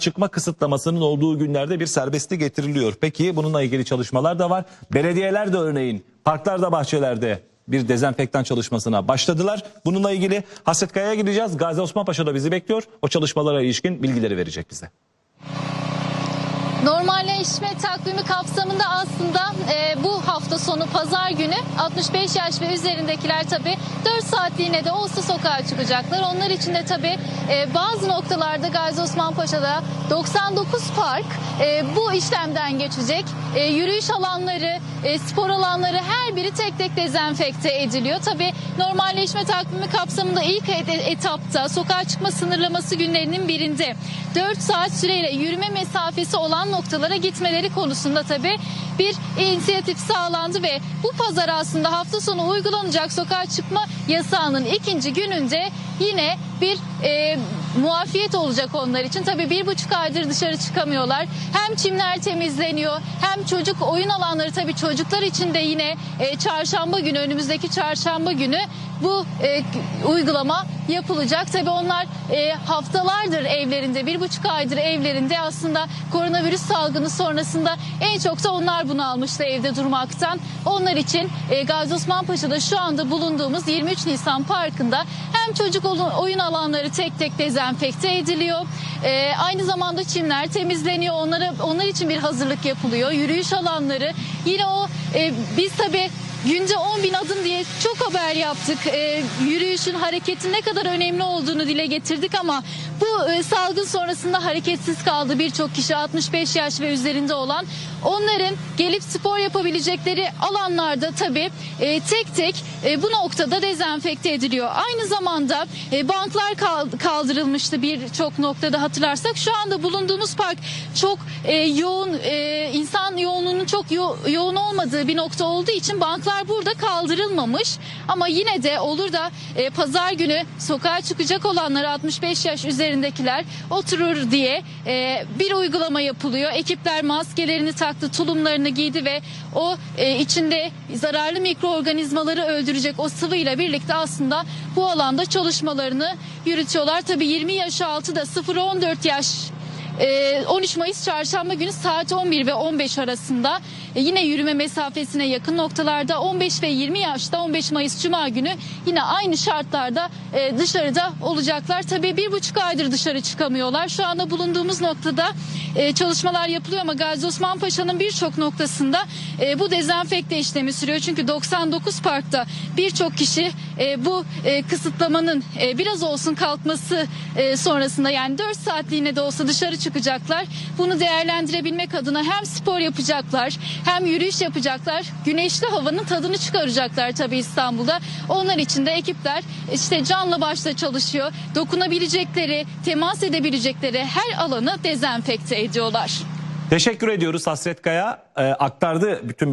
çıkma kısıtlamasının olduğu günlerde bir serbestlik getiriliyor. Peki bununla ilgili çalışmalar da var. Belediyeler de örneğin parklarda, bahçelerde bir dezenfektan çalışmasına başladılar. Bununla ilgili Hasret Kaya'ya gideceğiz. Gazi Osman Paşa da bizi bekliyor. O çalışmalara ilişkin bilgileri verecek bize. Normalleşme takvimi kapsamında aslında e, bu hafta sonu pazar günü 65 yaş ve üzerindekiler tabi 4 saatliğine de olsa sokağa çıkacaklar. Onlar için de tabi e, bazı noktalarda Gazi Osman Paşa'da 99 park e, bu işlemden geçecek. E, yürüyüş alanları, e, spor alanları her biri tek tek dezenfekte ediliyor. Tabi normalleşme takvimi kapsamında ilk et- etapta sokağa çıkma sınırlaması günlerinin birinde 4 saat süreyle yürüme mesafesi olan noktalara gitmeleri konusunda tabi bir inisiyatif sağlandı ve bu pazar aslında hafta sonu uygulanacak sokağa çıkma yasağının ikinci gününde yine bir e, muafiyet olacak onlar için. Tabi bir buçuk aydır dışarı çıkamıyorlar. Hem çimler temizleniyor hem çocuk oyun alanları tabi çocuklar için de yine e, çarşamba günü önümüzdeki çarşamba günü bu e, uygulama yapılacak. Tabi onlar e, haftalardır evlerinde bir buçuk aydır evlerinde aslında koronavirüs salgını sonrasında en çok da onlar bunu almıştı evde durmaktan. Onlar için e, Gazi Osman Paşa'da şu anda bulunduğumuz 23 Nisan Parkı'nda hem çocuk oyun alanları tek tek dezenfekte ediliyor. E, aynı zamanda çimler temizleniyor. Onlara onlar için bir hazırlık yapılıyor. Yürüyüş alanları yine o e, biz tabi Günde 10 bin adım diye çok haber yaptık. Ee, yürüyüşün hareketin ne kadar önemli olduğunu dile getirdik ama bu e, salgın sonrasında hareketsiz kaldı birçok kişi 65 yaş ve üzerinde olan. Onların gelip spor yapabilecekleri alanlarda tabii e, tek tek e, bu noktada dezenfekte ediliyor. Aynı zamanda e, banklar kal- kaldırılmıştı birçok noktada hatırlarsak. Şu anda bulunduğumuz park çok e, yoğun e, insan yoğunluğunun çok yo- yoğun olmadığı bir nokta olduğu için banklar burada kaldırılmamış. Ama yine de olur da e, pazar günü sokağa çıkacak olanlar 65 yaş üzerindekiler oturur diye e, bir uygulama yapılıyor. Ekipler maskelerini taktı, tulumlarını giydi ve o e, içinde zararlı mikroorganizmaları öldürecek o sıvıyla birlikte aslında bu alanda çalışmalarını yürütüyorlar. Tabii 20 yaş altı da 0-14 yaş ee, 13 Mayıs çarşamba günü saat 11 ve 15 arasında e, yine yürüme mesafesine yakın noktalarda 15 ve 20 yaşta 15 Mayıs Cuma günü yine aynı şartlarda e, dışarıda olacaklar. Tabii bir buçuk aydır dışarı çıkamıyorlar. Şu anda bulunduğumuz noktada e, çalışmalar yapılıyor ama Gazi Osman Paşa'nın birçok noktasında e, bu dezenfekte işlemi sürüyor. Çünkü 99 parkta birçok kişi e, bu e, kısıtlamanın e, biraz olsun kalkması e, sonrasında yani 4 saatliğine de olsa dışarı çıkacaklar. Bunu değerlendirebilmek adına hem spor yapacaklar hem yürüyüş yapacaklar. Güneşli havanın tadını çıkaracaklar tabii İstanbul'da. Onlar için de ekipler işte canla başla çalışıyor. Dokunabilecekleri, temas edebilecekleri her alanı dezenfekte ediyorlar. Teşekkür ediyoruz Hasret Kaya. Ee, aktardı bütün